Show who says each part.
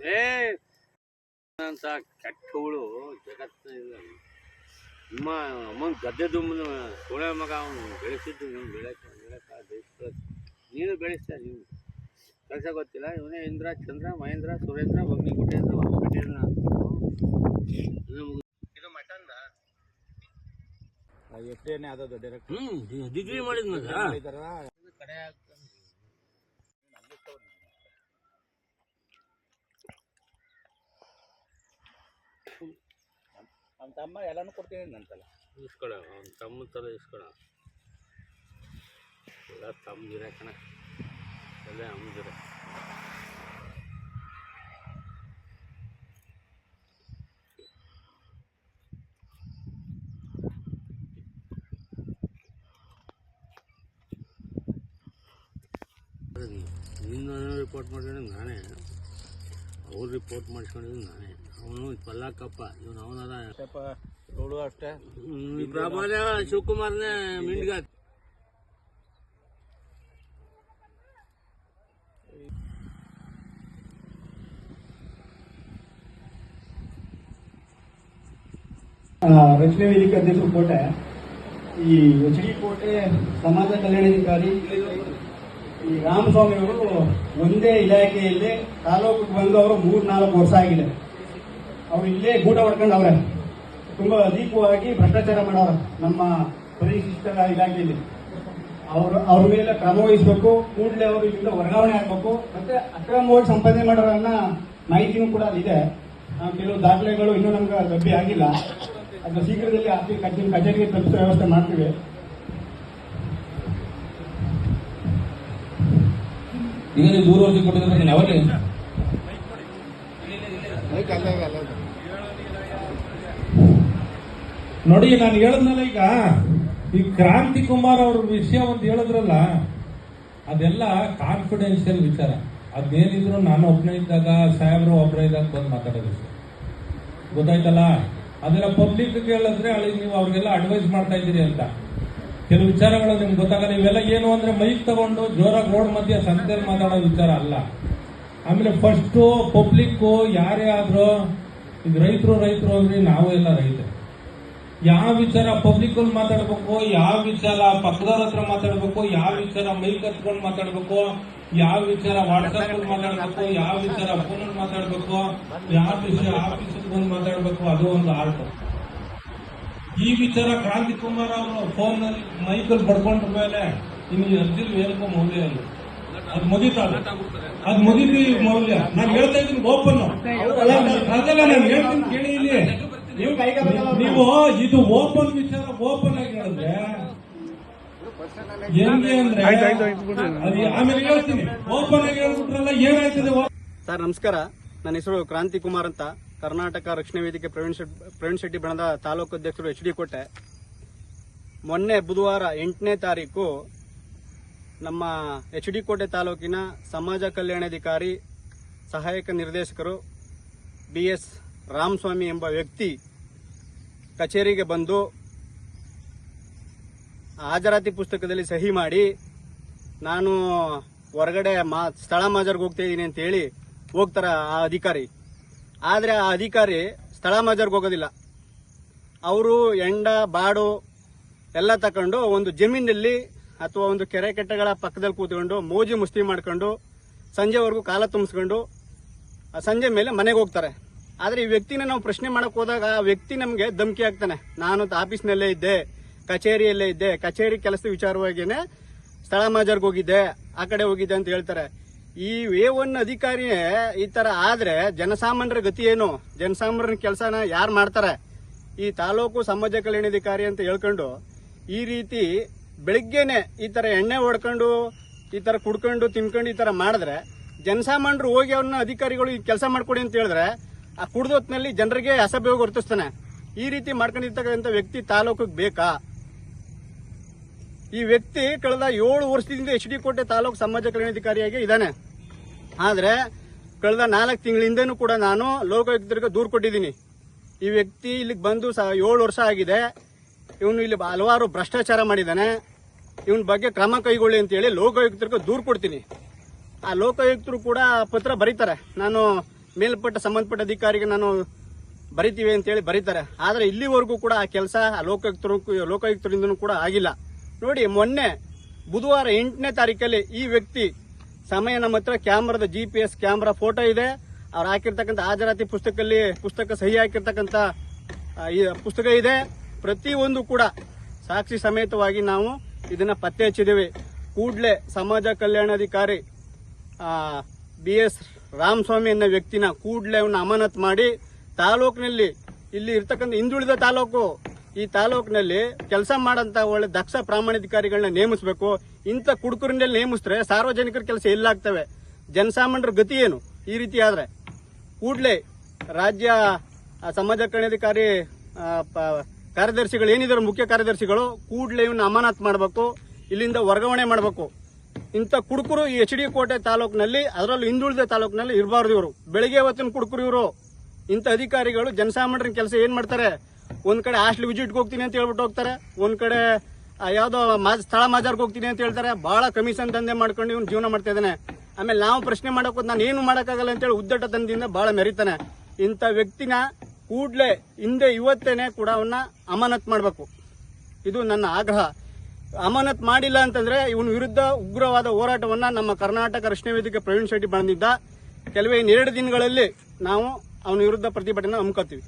Speaker 1: ಏ ಅಂತ ಕೆಟ್ಟ ಹುಳು ಜಗತ್ತು ಇಲ್ಲ ನಿಮ್ಮ ಅಮ್ಮನ ಗದ್ದೆ ದುಮ್ಮನ ಸೋಳೆ ಮಗ ಅವನು ಬೆಳೆಸಿದ್ದು ನೀನು ಬೆಳೆಕ ಬೆಳೆಕ ಬೆಳೆಸ್ಕೊಳ್ಳೋದು ನೀನು ಬೆಳೆಸ್ತಾ ನೀನು. ಕೆಲಸ ಗೊತ್ತಿಲ್ಲ ಇವನೇ ಇಂದ್ರ ಚಂದ್ರ ಮಹೇಂದ್ರ ಸುರೇಂದ್ರ ಬಗ್ನಿ ಗುಟೇಂದ್ರ ಪಟೇಲ್ನ ಇದು ಮಟನ್ದ
Speaker 2: ಎಷ್ಟೇನೆ ಅದ ಡೈರೆಕ್ಟ್
Speaker 1: ಹ್ಞೂ ಡಿಗ್ರಿ ಮಗ ಕಡೆ
Speaker 2: ನಮ್ಮ ತಮ್ಮ ಎಲ್ಲನೂ ಕೊಡ್ತೀನಿ ನಂತಲ್ಲ
Speaker 1: ಇಸ್ಕೊಳ, ಅವ್ನ ತಮ್ಮ ಥರ ಇಸ್ಕೊಳ. ಎಲ್ಲ ತಮ್ಮದಿರ ಕಣ. ಎಲ್ಲ ಅಮ್ಮದಿರ ನಿನ್ನ ರಿಪೋರ್ಟ್ ಮಾಡಿದ್ರೆ ನಾನೇ ಅವ್ರು ರಿಪೋರ್ಟ್ ಮಾಡಿಸ್ಕೊಂಡಿದ್ದು ನಾನೇ. ಅವನು ಪಲ್ಲಾಕಪ್ಪ ಇವನು ಅವನದ
Speaker 2: ಅಷ್ಟೇ.
Speaker 1: ಪ್ರಬಲ ಶಿವಕುಮಾರ್ನೇ ಮಿಂಡ್ಗ
Speaker 3: ಆ, ರಚನೆ ವೇದಿಕೆ ಅಧ್ಯಕ್ಷರು ಕೋಟೆ ಈ ಎಚ್ ಡಿ ಕೋಟೆ ಸಮಾಜ ಕಲ್ಯಾಣಾಧಿಕಾರಿ ಈ ರಾಮಸ್ವಾಮಿ ಅವರು ಒಂದೇ ಇಲಾಖೆಯಲ್ಲಿ ತಾಲೂಕಿಗೆ ಬಂದು ಅವರು ಮೂರ್ ನಾಲ್ಕು ವರ್ಷ ಆಗಿದೆ. ಅವ್ರು ಇಲ್ಲೇ ಗೂಟ ಹೊಡ್ಕೊಂಡು ಅವ್ರೆ. ತುಂಬಾ ಅಧಿಕವಾಗಿ ಭ್ರಷ್ಟಾಚಾರ ಮಾಡೋರು ನಮ್ಮ ಪರಿಶಿಷ್ಟ ಇಲಾಖೆಯಲ್ಲಿ. ಅವರು ಅವ್ರ ಮೇಲೆ ಕ್ರಮ ವಹಿಸಬೇಕು, ಕೂಡಲೇ ಅವರು ಇಲ್ಲಿಂದ ವರ್ಗಾವಣೆ ಆಗಬೇಕು. ಮತ್ತೆ ಅಕ್ರಮವಾಗಿ ಸಂಪಾದನೆ ಮಾಡೋರನ್ನ ಮಾಹಿತಿನೂ ಕೂಡ ಅಲ್ಲಿದೆ ಕೆಲವು ದಾಖಲೆಗಳು ಇನ್ನೂ ನಮ್ಗೆ ಲಭ್ಯ ಆಗಿಲ್ಲ. ಅದನ್ನ ಶೀಘ್ರದಲ್ಲಿ ಆಸ್ತಿ ಕಚೇರಿ ಕಚೇರಿಗೆ ತಲುಪಿಸೋ ವ್ಯವಸ್ಥೆ ಮಾಡ್ತೀವಿ.
Speaker 4: ಈಗ ದೂರವರ್ತಿ ಕೊಟ್ಟಿದ್ರೆ ಯಾವಾಗ
Speaker 5: ನೋಡಿ, ನಾನು ಹೇಳದ್ನಲ್ಲ ಈಗ, ಈ ಕ್ರಾಂತಿ ಕುಮಾರ್ ಅವ್ರ ವಿಷಯ ಒಂದು ಹೇಳಿದ್ರಲ್ಲ, ಅದೆಲ್ಲ ಕಾನ್ಫಿಡೆನ್ಷಿಯಲ್ ವಿಚಾರ. ಅದೇನಿದ್ರು ನಾನು ಒಬ್ಬನೇ ಇದ್ದಾಗ, ಸಾಹೇಬ್ರು ಒಬ್ಬರೇ ಇದ್ದಾಗ ಬಂದು ಮಾತಾಡೋದು ಗೊತ್ತಾಯ್ತಲ್ಲ? ಅದೆಲ್ಲ ಪಬ್ಲಿಕ್ ಹೇಳಿದ್ರೆ ಅಲ್ಲಿ ನೀವು ಅವ್ರಿಗೆಲ್ಲ ಅಡ್ವೈಸ್ ಮಾಡ್ತಾ ಇದ್ದೀರಿ ಅಂತ. ಕೆಲವು ವಿಚಾರಗಳು ನಿಮ್ಗೆ ಗೊತ್ತಾಗಲ್ಲ. ಇವೆಲ್ಲ ಏನು ಅಂದ್ರೆ ಮೈಕ್ ತಗೊಂಡು ಜೋರಾಗಿ ರೋಡ್ ಮಧ್ಯೆ ಸಂತೆಯಲ್ಲಿ ಮಾತಾಡೋ ವಿಚಾರ ಅಲ್ಲ. ಆಮೇಲೆ ಫಸ್ಟು ಪಬ್ಲಿಕ್ಕು ಯಾರೇ ಆದರೂ ಈಗ ರೈತರು ರೈತರು ಅಂದ್ರೆ ನಾವು ಎಲ್ಲ ರೈತರು. ಯಾವ ವಿಚಾರ ಪಬ್ಲಿಕ್ ಅಲ್ಲಿ ಮಾತಾಡ್ಬೇಕು, ಯಾವ ವಿಚಾರ ಪಕ್ಕದವ್ರ ಹತ್ರ ಮಾತಾಡ್ಬೇಕು, ಯಾವ ವಿಚಾರ ಮೈಕ್ ಹತ್ಕೊಂಡು ಮಾತಾಡ್ಬೇಕು, ಯಾವ ವಿಚಾರ ವಾಟ್ಸ್ಆಪ್ ಅಲ್ಲಿ ಮಾತಾಡ್ಬೇಕು, ಯಾವ ವಿಚಾರ ಫೋನ್ ಅಲ್ಲಿ ಮಾತಾಡ್ಬೇಕು, ಯಾವ ವಿಷಯ ಆಫೀಸ್ ಬಂದು ಮಾತಾಡ್ಬೇಕು, ಅದು ಒಂದು ಆರ್ಟ್. ಈ ವಿಚಾರ ಕ್ರಾಂತಿ ಕುಮಾರ್ ಅವರು ಫೋನ್ ಅಲ್ಲಿ ಮೈಕಲ್ಲಿ ಪಡ್ಕೊಂಡ ಮೇಲೆ ಇನ್ನು ಅರ್ಜಿಲ್ ಹೇಳ್ಕೊ ಮೌಲ್ಯ ಇಲ್ಲ ಅದು ಮುಗಿತಲ್ಲ ಅದು ಮುಗಿತಿ ಮೌಲ್ಯ. ನಾನು ಹೇಳ್ತಾ ಇದ್ದೀನಿ ಓಪನ್. ಅದೆಲ್ಲ ನಾನು ಹೇಳ್ತೀನಿ ಕೇಳಿ ಇಲ್ಲಿ.
Speaker 3: ನೀವು
Speaker 5: ನೀವು ಇದು ಓಪನ್ ವಿಚಾರ ಓಪನ್ ಆಗಿ ಹೇಳಿದ್ರೆ ಹೆಂಗೆ ಅಂದ್ರೆ ಅದು ಆಮೇಲೆ ಹೇಳ್ತೀನಿ. ಓಪನ್ ಆಗಿ ಹೇಳ್ಬಿಟ್ರಲ್ಲ ಏನಾಯ್ತದೆ?
Speaker 3: ಸರ್ ನಮಸ್ಕಾರ. ನನ್ನ ಹೆಸರು ಕ್ರಾಂತಿ ಕುಮಾರ್ ಅಂತ. ಕರ್ನಾಟಕ ರಕ್ಷಣಾ ವೇದಿಕೆ ಪ್ರವೀಣ್ ಶೆಟ್ಟಿ ಪ್ರವೀಣ್ ಶೆಟ್ಟಿ ಬಣದ ತಾಲೂಕು ಅಧ್ಯಕ್ಷರು ಎಚ್ ಡಿ ಕೋಟೆ. ಮೊನ್ನೆ ಬುಧವಾರ ಎಂಟನೇ ತಾರೀಕು ನಮ್ಮ ಎಚ್ ಡಿ ಕೋಟೆ ತಾಲೂಕಿನ ಸಮಾಜ ಕಲ್ಯಾಣಾಧಿಕಾರಿ ಸಹಾಯಕ ನಿರ್ದೇಶಕರು ಬಿ ಎಸ್ ರಾಮಸ್ವಾಮಿ ಎಂಬ ವ್ಯಕ್ತಿ ಕಚೇರಿಗೆ ಬಂದು ಹಾಜರಾತಿ ಪುಸ್ತಕದಲ್ಲಿ ಸಹಿ ಮಾಡಿ, ನಾನು ಹೊರಗಡೆ ಮಾ ಸ್ಥಳ ಮಾಜರ್ಗೆ ಹೋಗ್ತಾ ಇದ್ದೀನಿ ಅಂತೇಳಿ ಹೋಗ್ತಾರ ಆ ಅಧಿಕಾರಿ. ಆದರೆ ಆ ಅಧಿಕಾರಿ ಸ್ಥಳ ಮಾಜರ್ಗೆ ಹೋಗೋದಿಲ್ಲ. ಅವರು ಎಂಡ, ಬಾಡು ಎಲ್ಲ ತಕೊಂಡು ಒಂದು ಜಮೀನಲ್ಲಿ ಅಥವಾ ಒಂದು ಕೆರೆ ಕಟ್ಟೆಗಳ ಪಕ್ಕದಲ್ಲಿ ಕೂತ್ಕೊಂಡು ಮೋಜಿ ಮುಸ್ತಿ ಮಾಡ್ಕೊಂಡು ಸಂಜೆವರೆಗೂ ಕಾಲ ತುಂಬಿಸ್ಕೊಂಡು ಸಂಜೆ ಮೇಲೆ ಮನೆಗೆ ಹೋಗ್ತಾರೆ. ಆದರೆ ಈ ವ್ಯಕ್ತಿನ ನಾವು ಪ್ರಶ್ನೆ ಮಾಡಕ್ ಹೋದಾಗ ಆ ವ್ಯಕ್ತಿ ನಮಗೆ ಧಮಕಿ ಆಗ್ತಾನೆ ನಾನು ಆಫೀಸ್ನಲ್ಲೇ ಇದ್ದೆ, ಕಚೇರಿಯಲ್ಲೇ ಇದ್ದೆ, ಕಚೇರಿ ಕೆಲಸದ ವಿಚಾರವಾಗಿಯೇ ಸ್ಥಳ ಮಾಜರ್ಗೆ ಹೋಗಿದ್ದೆ, ಆ ಕಡೆ ಹೋಗಿದ್ದೆ ಅಂತ ಹೇಳ್ತಾರೆ. ಈ ಎ ಒನ್ ಅಧಿಕಾರಿ ಈ ತರ ಆದ್ರೆ ಜನಸಾಮಾನ್ಯರ ಗತಿ ಏನು? ಜನಸಾಮಾನ್ಯರ ಕೆಲಸನ ಯಾರು ಮಾಡ್ತಾರೆ? ಈ ತಾಲೂಕು ಸಮಾಜ ಕಲ್ಯಾಣಾಧಿಕಾರಿ ಅಂತ ಹೇಳ್ಕೊಂಡು ಈ ರೀತಿ ಬೆಳಿಗ್ಗೆನೆ ಈ ತರ ಎಣ್ಣೆ ಹೊಡ್ಕೊಂಡು, ಈ ತರ ಕುಡ್ಕೊಂಡು, ತಿನ್ಕೊಂಡು ಈ ತರ ಮಾಡಿದ್ರೆ ಜನಸಾಮಾನ್ಯರು ಹೋಗಿ ಅವ್ರನ್ನ ಅಧಿಕಾರಿಗಳು ಈ ಕೆಲಸ ಮಾಡ್ಕೊಡಿ ಅಂತ ಹೇಳಿದ್ರೆ ಆ ಕುಡ್ದೊತ್ನಲ್ಲಿ ಜನರಿಗೆ ಅಸಭ್ಯ ವರ್ತಿಸ್ತಾನೆ ಈ ರೀತಿ ಮಾಡ್ಕೊಂಡಿರ್ತಕ್ಕಂಥ ವ್ಯಕ್ತಿ ತಾಲೂಕಿಗೆ ಬೇಕಾ? ಈ ವ್ಯಕ್ತಿ ಕಳೆದ ಏಳು ವರ್ಷದಿಂದ ಎಚ್ ಡಿ ಕೋಟೆ ತಾಲೂಕು ಸಮಾಜ ಕಲ್ಯಾಣಾಧಿಕಾರಿಯಾಗಿ ಇದ್ದಾನೆ. ಆದರೆ ಕಳೆದ ನಾಲ್ಕು ತಿಂಗಳಿಂದನೂ ಕೂಡ ನಾನು ಲೋಕಾಯುಕ್ತರಿಗೆ ದೂರು ಕೊಟ್ಟಿದ್ದೀನಿ. ಈ ವ್ಯಕ್ತಿ ಇಲ್ಲಿಗೆ ಬಂದು ಸಹ ಏಳು ವರ್ಷ ಆಗಿದೆ. ಇವನು ಇಲ್ಲಿ ಹಲವಾರು ಭ್ರಷ್ಟಾಚಾರ ಮಾಡಿದ್ದಾನೆ. ಇವನ ಬಗ್ಗೆ ಕ್ರಮ ಕೈಗೊಳ್ಳಿ ಅಂತೇಳಿ ಲೋಕಾಯುಕ್ತರಿಗೆ ದೂರು ಕೊಡ್ತೀನಿ. ಆ ಲೋಕಾಯುಕ್ತರು ಕೂಡ ಪತ್ರ ಬರೀತಾರೆ. ನಾನು ಮೇಲ್ಪಟ್ಟ ಸಂಬಂಧಪಟ್ಟ ಅಧಿಕಾರಿಗೆ ನಾನು ಬರಿತೀವಿ ಅಂತೇಳಿ ಬರೀತಾರೆ. ಆದರೆ ಇಲ್ಲಿವರೆಗೂ ಕೂಡ ಆ ಕೆಲಸ ಆ ಲೋಕಾಯುಕ್ತರು, ಲೋಕಾಯುಕ್ತರಿಂದನೂ ಕೂಡ ಆಗಿಲ್ಲ. ನೋಡಿ, ಮೊನ್ನೆ ಬುಧವಾರ ಎಂಟನೇ ತಾರೀಕಲ್ಲಿ ಈ ವ್ಯಕ್ತಿ ಸಮಯ ನಮ್ಮ ಹತ್ರ ಕ್ಯಾಮ್ರಾದ G P S camera photo ಇದೆ. ಅವ್ರು ಹಾಕಿರ್ತಕ್ಕಂಥ ಹಾಜರಾತಿ ಪುಸ್ತಕದಲ್ಲಿ ಪುಸ್ತಕ ಸಹಿ ಹಾಕಿರ್ತಕ್ಕಂಥ ಪುಸ್ತಕ ಇದೆ. ಪ್ರತಿಯೊಂದು ಕೂಡ ಸಾಕ್ಷಿ ಸಮೇತವಾಗಿ ನಾವು ಇದನ್ನ ಪತ್ತೆ ಹಚ್ಚಿದ್ದೀವಿ. ಕೂಡಲೇ ಸಮಾಜ ಕಲ್ಯಾಣಾಧಿಕಾರಿ ಬಿ ಎಸ್ ರಾಮಸ್ವಾಮಿ ಅನ್ನೋ ವ್ಯಕ್ತಿನ ಕೂಡಲೇ ಅವನ್ನ ಅಮಾನತ್ ಮಾಡಿ ತಾಲೂಕಿನಲ್ಲಿ ಇಲ್ಲಿ ಇರ್ತಕ್ಕಂಥ ಹಿಂದುಳಿದ ತಾಲೂಕು, ಈ ತಾಲೂಕಿನಲ್ಲಿ ಕೆಲಸ ಮಾಡಂತ ಒಳ್ಳೆ ದಕ್ಷ ಪ್ರಾಮಾಣಿಕಾರಿಗಳನ್ನ ನೇಮಿಸಬೇಕು. ಇಂಥ ಕುಡುಕರನ್ನೆಲ್ಲ ನೇಮಿಸಿದ್ರೆ ಸಾರ್ವಜನಿಕರ ಕೆಲಸ ಎಲ್ಲಾಗ್ತವೆ. ಜನಸಾಮಾನ್ಯರ ಗತಿ ಏನು? ಈ ರೀತಿ ಆದ್ರೆ ಕೂಡಲೇ ರಾಜ್ಯ ಸಮಾಜ ಕಲ್ಯಾಣಾಧಿಕಾರಿ ಕಾರ್ಯದರ್ಶಿಗಳು ಏನಿದ್ದಾರೆ ಮುಖ್ಯ ಕಾರ್ಯದರ್ಶಿಗಳು ಕೂಡಲೇ ಇವನ್ನ ಅಮಾನತ್ ಮಾಡಬೇಕು, ಇಲ್ಲಿಂದ ವರ್ಗಾವಣೆ ಮಾಡಬೇಕು. ಇಂಥ ಕುಡುಕರು ಈ ಎಚ್ ಡಿ ಕೋಟೆ ತಾಲೂಕಿನಲ್ಲಿ, ಅದರಲ್ಲೂ ಹಿಂದುಳಿದ ತಾಲೂಕಿನಲ್ಲಿ ಇರಬಾರ್ದು ಇವರು. ಬೆಳಗ್ಗೆ ಹೊತ್ತಿನ ಕುಡುಕರು ಇವರು. ಇಂಥ ಅಧಿಕಾರಿಗಳು ಜನಸಾಮಾನ್ಯರ ಕೆಲಸ ಏನ್ ಮಾಡ್ತಾರೆ? ಒಂದ್ ಕಡೆ ಹಾಸ್ಟೆಲ್ ವಿಸಿಟ್ಗೆ ಹೋಗ್ತೀನಿ ಅಂತ ಹೇಳ್ಬಿಟ್ಟು ಹೋಗ್ತಾರೆ. ಒಂದ್ ಕಡೆ ಯಾವುದೋ ಸ್ಥಳ ಮಾಜಾರ್ಗೆ ಹೋಗ್ತೀನಿ ಅಂತ ಹೇಳ್ತಾರೆ. ಬಹಳ ಕಮಿಷನ್ ದಂಧೆ ಮಾಡ್ಕೊಂಡು ಇವ್ನು ಜೀವನ ಮಾಡ್ತಾ ಇದ್ದಾನೆ. ಆಮೇಲೆ ನಾವು ಪ್ರಶ್ನೆ ಮಾಡೋಕೆ ನಾನು ಏನು ಮಾಡೋಕ್ಕಾಗಲ್ಲ ಅಂತೇಳಿ ಉದ್ದಟ ತಂದಿಂದ ಬಹಳ ಮೆರಿತಾನೆ. ಇಂಥ ವ್ಯಕ್ತಿನ ಕೂಡ್ಲೆ ಹಿಂದೆ ಇವತ್ತೇನೆ ಕೂಡ ಅವನ್ನ ಅಮಾನತ್ ಮಾಡಬೇಕು. ಇದು ನನ್ನ ಆಗ್ರಹ. ಅಮಾನತ್ ಮಾಡಿಲ್ಲ ಅಂತಂದ್ರೆ ಇವನ ವಿರುದ್ಧ ಉಗ್ರವಾದ ಹೋರಾಟವನ್ನ ನಮ್ಮ ಕರ್ನಾಟಕ ರಕ್ಷಣಾ ವೇದಿಕೆ ಪ್ರವೀಣ್ ಶೆಟ್ಟಿ ಬಂದಿದ್ದ ಕೆಲವೇ ಇನ್ನೆರಡು ದಿನಗಳಲ್ಲಿ ನಾವು ಅವನ ವಿರುದ್ಧ ಪ್ರತಿಭಟನೆ ಹಮ್ಮಿಕೊಳ್ತೀವಿ.